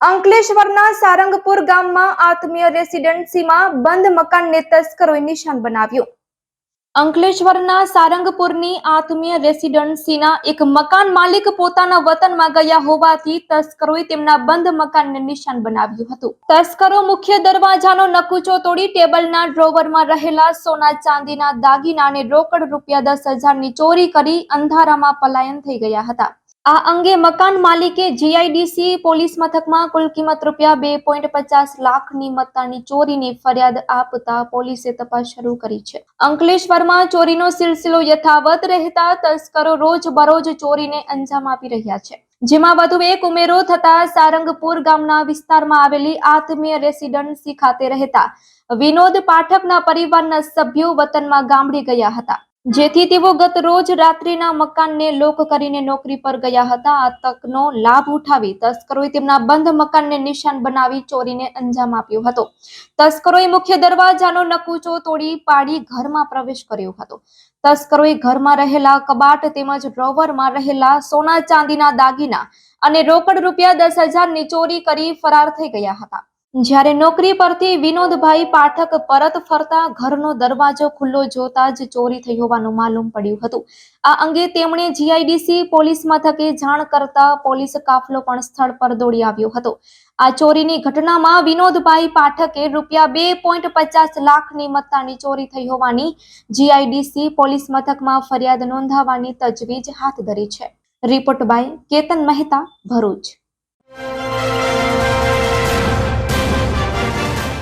અંકલેશ્વરના સારંગપુર ગામમાં આત્મીય રેસિડેન્સીમાં બંધ મકાનને તસ્કરોએ નિશાન બનાવ્યું. અંકલેશ્વરના સારંગપુરની આત્મીય રેસિડેન્સીના એક મકાન માલિક પોતાના વતનમાં ગયા હોવાથી તસ્કરોએ તેમના બંધ મકાનને નિશાન બનાવ્યું હતું. તસ્કરો મુખ્ય દરવાજાનો નકુચો તોડી ટેબલના ડ્રોવરમાં રહેલા સોના ચાંદીના દાગીના અને રોકડ રૂપિયા દસ હજારની ચોરી કરી અંધારામાં પલાયન થઈ ગયા હતા. આ અંગે મકાન માલિકે જીઆઈડીસી પોલીસ મથકમાં કુલ કિંમત રૂપિયા બે પોઈન્ટ પચાસ લાખની મત્તાની ચોરીની ફરિયાદ આપતા પોલીસે તપાસ શરૂ કરી છે. અંકલેશ્વરમાં ચોરીનો સિલસિલો યથાવત રહેતા તસ્કરો રોજ બરોજ ચોરીને અંજામ આપી રહ્યા છે. જેમાં વધુ એક ઉમેરો થતા સારંગપુર ગામના વિસ્તારમાં આવેલી આત્મીય રેસિડન્સી ખાતે રહેતા વિનોદ પાઠકના પરિવારના સભ્યો વતનમાં ગામડી ગયા હતા. જેથી તેઓ ગત રોજ રાત્રિના મકાનને લોક કરીને નોકરી પર ગયા હતા. આ તકનો લાભ ઉઠાવી તસ્કરોએ તેમના બંધ મકાનને નિશાન બનાવી ચોરીને અંજામ આપ્યો હતો. તસ્કરોએ મુખ્ય દરવાજાનો નકુચો તોડી પાડી ઘરમાં પ્રવેશ કર્યો હતો. તસ્કરોએ ઘરમાં રહેલા કબાટ તેમજ ડ્રોવરમાં રહેલા સોના ચાંદીના દાગીના અને રોકડ રૂપિયા દસ હજારની ચોરી કરી ફરાર થઈ ગયા હતા. જ્યારે નોકરી પરથી વિનોદભાઈ પાઠક પરત ફરતા ઘરનો દરવાજો ખુલ્લો જોતા જ ચોરી થઈ હોવાનું માલુમ પડ્યું હતું. આ અંગે તેમણે જીઆઈડીસી પોલીસ મથકે જાણ કરતા પોલીસ કાફલો પણ સ્થળ પર દોડી આવ્યો હતો. આ ચોરીની ઘટનામાં વિનોદભાઈ પાઠકે રૂપિયા બે પોઈન્ટ પચાસ લાખની મત્તાની ચોરી થઈ હોવાની જીઆઈડીસી પોલીસ મથકમાં ફરિયાદ નોંધાવવાની તજવીજ હાથ ધરી છે. Report by Ketan Mehta Bharuch.